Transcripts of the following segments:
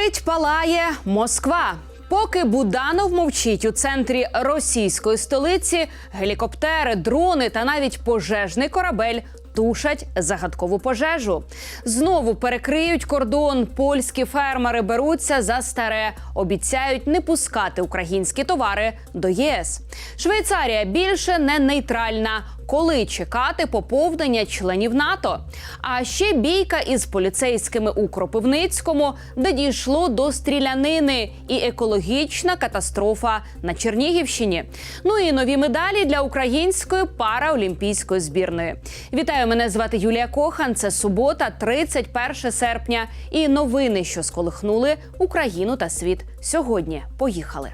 Горить, палає Москва. Поки Буданов мовчить у центрі російської столиці, гелікоптери, дрони та навіть пожежний корабель тушать загадкову пожежу. Знову перекриють кордон. Польські фермери беруться за старе, обіцяють не пускати українські товари до ЄС. Швейцарія більше не нейтральна. Коли чекати поповнення членів НАТО? А ще бійка із поліцейськими у Кропивницькому, де дійшло до стрілянини і екологічна катастрофа на Чернігівщині. Ну і нові медалі для української параолімпійської збірної. Вітаю, мене звати Юлія Кохан. Це субота, 31 серпня. І новини, що сколихнули Україну та світ сьогодні. Поїхали.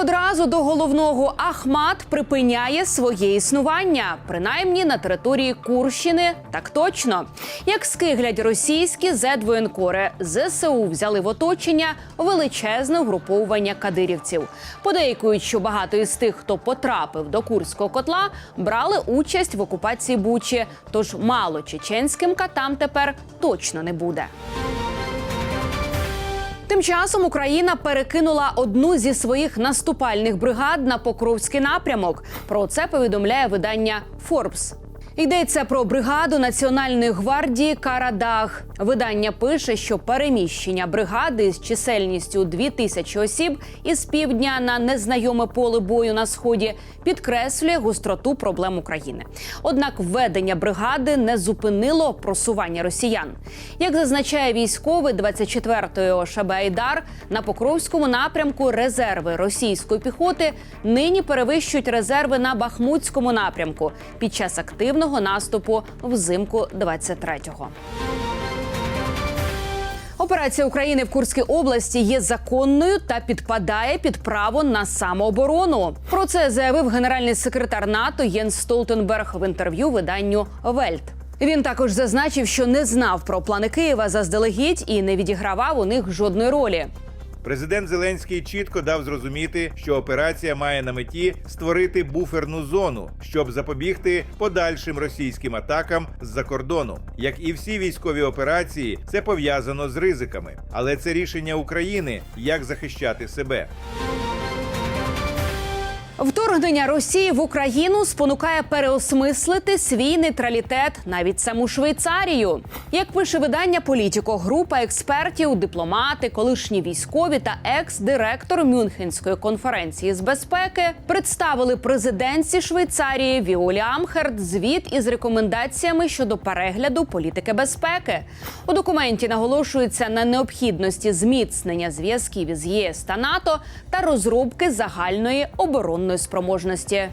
Одразу до головного Ахмат припиняє своє існування, принаймні на території Курщини. Так точно, як скиглять російські зедвоєнкори, ЗСУ взяли в оточення величезне угруповування кадирівців. Подейкують, що багато із тих, хто потрапив до курського котла, брали участь в окупації Бучі. Тож мало чеченським катам тепер точно не буде. Тим часом Україна перекинула одну зі своїх наступальних бригад на Покровський напрямок. Про це повідомляє видання Forbes. Йдеться про бригаду Національної гвардії Карадаг. Видання пише, що переміщення бригади з чисельністю 2 тисячі осіб із півдня на незнайоме поле бою на сході підкреслює гостроту проблем України. Однак введення бригади не зупинило просування росіян. Як зазначає військовий 24-ї ОШБ «Айдар», на Покровському напрямку резерви російської піхоти нині перевищують резерви на Бахмутському напрямку під час активного наступу взимку 23-го. Операція України в Курській області є законною та підпадає під право на самооборону. Про це заявив генеральний секретар НАТО Єнс Столтенберг в інтерв'ю виданню Вельт. Він також зазначив, що не знав про плани Києва заздалегідь і не відігравав у них жодної ролі. Президент Зеленський чітко дав зрозуміти, що операція має на меті створити буферну зону, щоб запобігти подальшим російським атакам з-за кордону. Як і всі військові операції, це пов'язано з ризиками, але це рішення України, як захищати себе. Вторгнення Росії в Україну спонукає переосмислити свій нейтралітет навіть саму Швейцарію. Як пише видання Політіко, група експертів, дипломати, колишні військові та екс-директор Мюнхенської конференції з безпеки представили президентці Швейцарії Віолі Амхерт звіт із рекомендаціями щодо перегляду політики безпеки. У документі наголошується на необхідності зміцнення зв'язків із ЄС та НАТО та розробки загальної оборонної спроможності.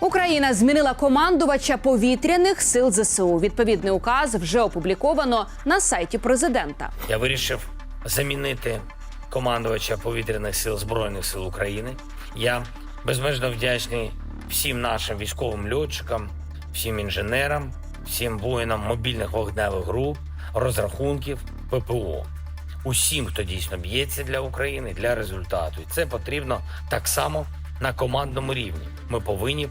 Україна змінила командувача повітряних сил ЗСУ. Відповідний указ вже опубліковано на сайті президента. Я вирішив замінити командувача повітряних сил Збройних сил України. Я безмежно вдячний всім нашим військовим льотчикам, всім інженерам, всім воїнам мобільних вогневих груп, розрахунків ППО. Усім, хто дійсно б'ється для України, для результату. І це потрібно так само на командному рівні. Ми повинні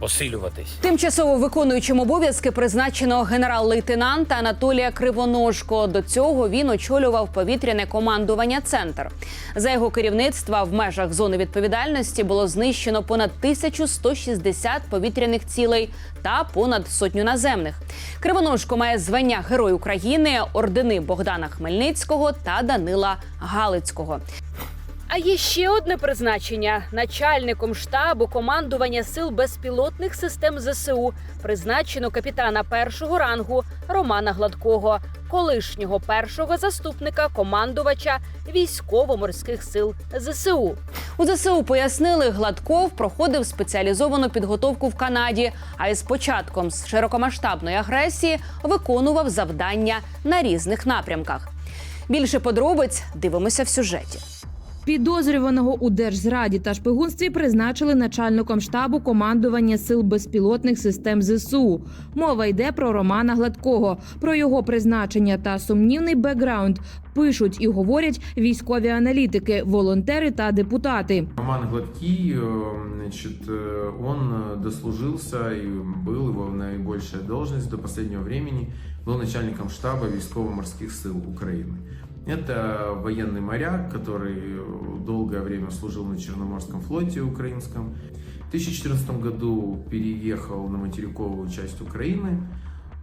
посилюватись. Тимчасово виконуючим обов'язки призначено генерал-лейтенанта Анатолія Кривоножко. До цього він очолював повітряне командування Центр. За його керівництва в межах зони відповідальності було знищено понад 1160 повітряних цілей та понад сотню наземних. Кривоножко має звання Герой України, ордени Богдана Хмельницького та Данила Галицького. А є ще одне призначення начальником штабу командування сил безпілотних систем ЗСУ. Призначено капітана першого рангу Романа Гладкого, колишнього першого заступника командувача військово-морських сил ЗСУ. У ЗСУ пояснили, Гладков проходив спеціалізовану підготовку в Канаді. А із початком широкомасштабної агресії виконував завдання на різних напрямках. Більше подробиць дивимося в сюжеті. Підозрюваного у держзраді та шпигунстві призначили начальником штабу командування сил безпілотних систем ЗСУ. Мова йде про Романа Гладкого. Про його призначення та сумнівний бекграунд пишуть і говорять військові аналітики, волонтери та депутати. Роман Гладкий, э, значит, э, он э, дослужился и был его наибольшая должность до последнего времени, был начальником штаба військово-морских сил Украины. Это военный моряк, который э, долгое время служил на Черноморском флоте украинском. В 2014 году переехал на материковую часть Украины,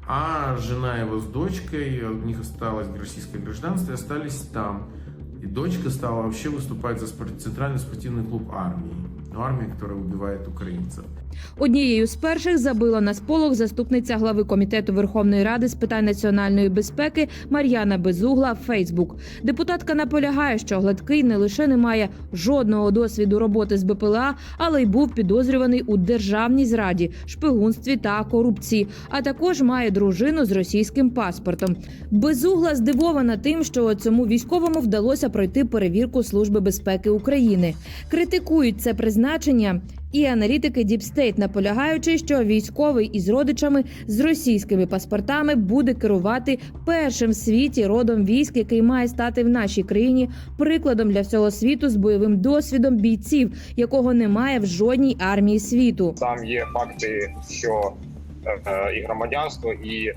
а жена его с дочкой, у них осталось российское гражданство, и остались там. И дочка стала вообще выступать за спор- центральный спортивный клуб армии. Ну, армия, которая убивает украинцев. Однією з перших забила на сполох заступниця глави комітету Верховної Ради з питань національної безпеки Мар'яна Безугла. Фейсбук депутатка наполягає, що гладкий не лише не має жодного досвіду роботи з БПЛА, але й був підозрюваний у державній зраді, шпигунстві та корупції. А також має дружину з російським паспортом. Безугла здивована тим, що цьому військовому вдалося пройти перевірку Служби безпеки України. Критикують це призначення. І аналітики Діпстейт наполягаючи, що військовий із родичами з російськими паспортами буде керувати першим в світі родом військ, який має стати в нашій країні прикладом для всього світу з бойовим досвідом бійців, якого немає в жодній армії світу. Там є факти, що е, і громадянство, і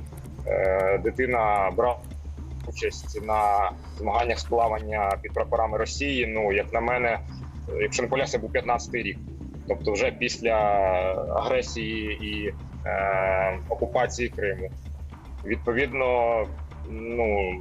е, дитина брала участь на змаганнях з плавання під прапорами Росії. Ну, як на мене, е, якщо не помиляюся, був 15-й рік. Тобто, вже після агресії і е, окупації Криму. Відповідно, ну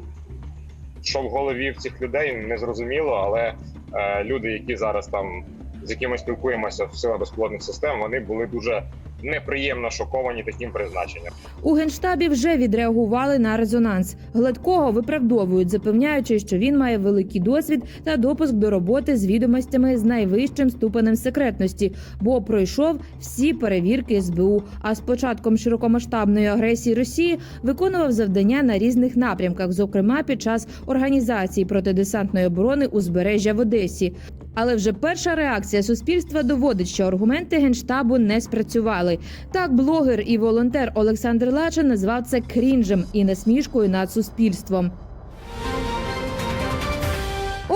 що в голові в цих людей не зрозуміло, але е, люди, які зараз там з якими спілкуємося в силах безплодних систем, вони були дуже неприємно шоковані таким призначенням. У генштабі вже відреагували на резонанс. Гладкого виправдовують, запевняючи, що він має великий досвід та допуск до роботи з відомостями з найвищим ступенем секретності, бо пройшов всі перевірки СБУ. А з початком широкомасштабної агресії Росії виконував завдання на різних напрямках, зокрема під час організації протидесантної оборони узбережжя в Одесі. Але вже перша реакція суспільства доводить, що аргументи генштабу не спрацювали. Так, блогер і волонтер Олександр Лача назвав це крінжем і насмішкою над суспільством.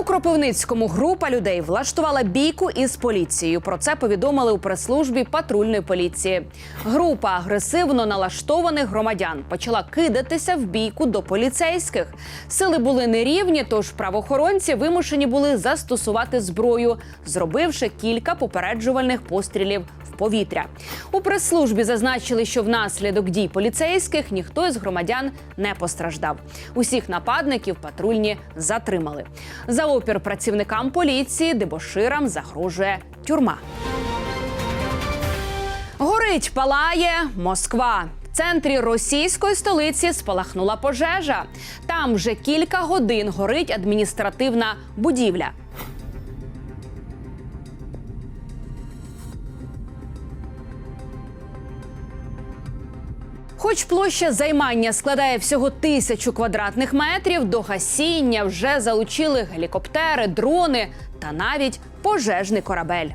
Кропивницькому група людей влаштувала бійку із поліцією. Про це повідомили у прес-службі патрульної поліції. Група агресивно налаштованих громадян почала кидатися в бійку до поліцейських. Сили були нерівні, тож правоохоронці вимушені були застосувати зброю, зробивши кілька попереджувальних пострілів повітря. У прес-службі зазначили, що внаслідок дій поліцейських ніхто із громадян не постраждав. Усіх нападників патрульні затримали. За опір працівникам поліції дебоширам загрожує тюрма. Горить, палає Москва. В центрі російської столиці спалахнула пожежа. Там вже кілька годин горить адміністративна будівля. Хоч площа займання складає всього тисячу квадратних метрів, до гасіння вже залучили гелікоптери, дрони та навіть пожежний корабель.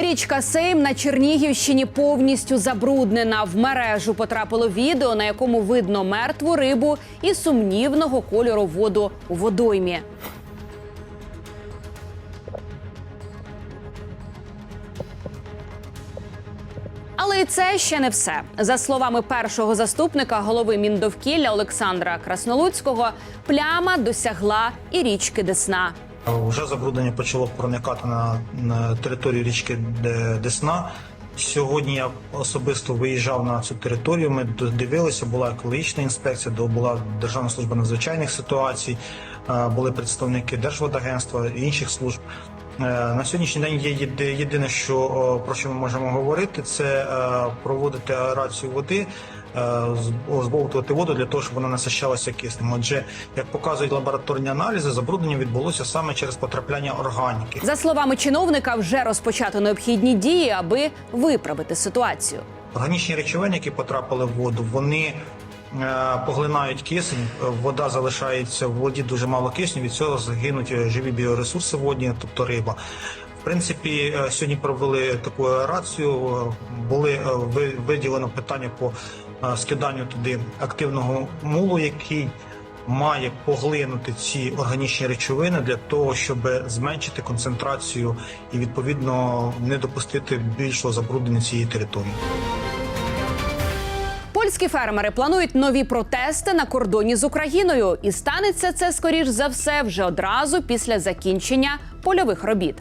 Річка Сейм на Чернігівщині повністю забруднена. В мережу потрапило відео, на якому видно мертву рибу і сумнівного кольору воду у водоймі. Але і це ще не все. За словами першого заступника голови міндовкілля Олександра Краснолуцького, пляма досягла і річки Десна. Вже забруднення почало проникати на, на територію річки Десна. Сьогодні я особисто виїжджав на цю територію. Ми дивилися, була екологічна інспекція, була Державна служба надзвичайних ситуацій, були представники Держводагентства і інших служб. На сьогоднішній день є єдине, що про що ми можемо говорити, це е, проводити аерацію води, е, збовтувати воду для того, щоб вона насищалася киснем. Отже, як показують лабораторні аналізи, забруднення відбулося саме через потрапляння органіки. За словами чиновника, вже розпочато необхідні дії, аби виправити ситуацію. Органічні речовини, які потрапили в воду, вони е, поглинають кисень. е, Вода залишається в воді дуже мало кисню. Від цього загинуть е, живі біоресурси водні, тобто риба. В принципі, е, сьогодні провели таку аерацію. е, Були е, виділено питання по е, скиданню туди активного мулу, який має поглинути ці органічні речовини для того, щоб зменшити концентрацію і відповідно не допустити більшого забруднення цієї території. Польські фермери планують нові протести на кордоні з Україною, і станеться це скоріш за все вже одразу після закінчення польових робіт.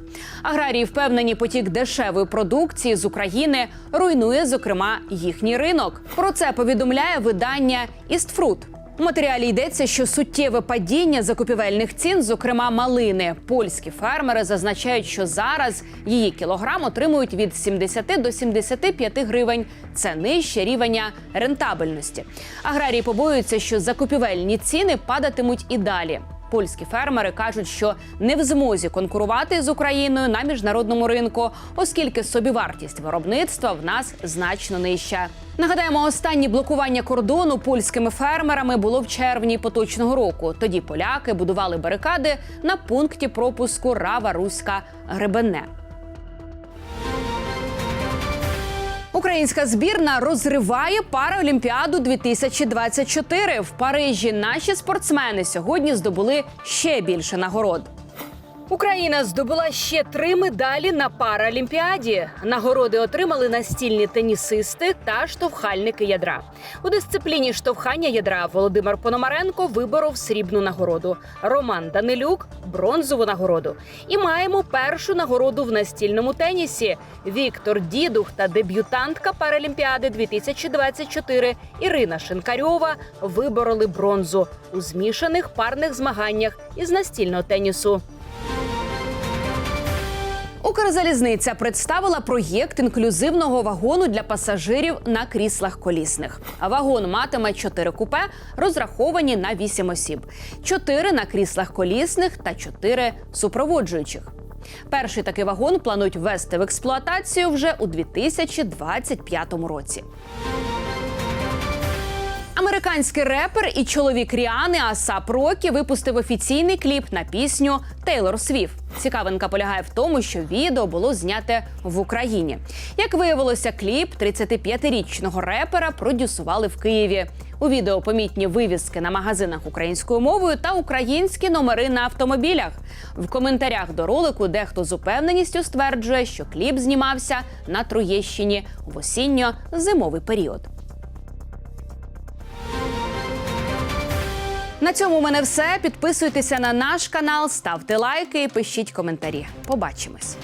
Аграрії впевнені, потік дешевої продукції з України руйнує зокрема їхній ринок. Про це повідомляє видання «Істфрут». У матеріалі йдеться, що суттєве падіння закупівельних цін, зокрема малини. Польські фермери зазначають, що зараз її кілограм отримують від 70 до 75 гривень. Це нижче рівня рентабельності. Аграрії побоюються, що закупівельні ціни падатимуть і далі. Польські фермери кажуть, що не в змозі конкурувати з Україною на міжнародному ринку, оскільки собівартість виробництва в нас значно нижча. Нагадаємо, останні блокування кордону польськими фермерами було в червні поточного року. Тоді поляки будували барикади на пункті пропуску Рава Руська Гребенне. Українська збірна розриває Параолімпіаду 2024. В Парижі наші спортсмени сьогодні здобули ще більше нагород. Україна здобула ще три медалі на Паралімпіаді. Нагороди отримали настільні тенісисти та штовхальники ядра. У дисципліні штовхання ядра Володимир Пономаренко виборов срібну нагороду. Роман Данилюк бронзову нагороду. І маємо першу нагороду в настільному тенісі. Віктор Дідух та дебютантка Паралімпіади 2024 Ірина Шинкарьова вибороли бронзу у змішаних парних змаганнях із настільного тенісу. Укрзалізниця представила проєкт інклюзивного вагону для пасажирів на кріслах колісних. Вагон матиме чотири купе, розраховані на вісім осіб, чотири на кріслах колісних та чотири супроводжуючих. Перший такий вагон планують ввести в експлуатацію вже у 2025 році. Американський репер і чоловік Ріани Асап Рокі випустив офіційний кліп на пісню Тейлор Свіфт. Цікавинка полягає в тому, що відео було зняте в Україні. Як виявилося, кліп 35-річного репера продюсували в Києві. У відео помітні вивіски на магазинах українською мовою та українські номери на автомобілях. В коментарях до ролику дехто з упевненістю стверджує, що кліп знімався на Троєщині в осінньо-зимовий період. На цьому у мене все. Підписуйтеся на наш канал, ставте лайки і пишіть коментарі. Побачимось.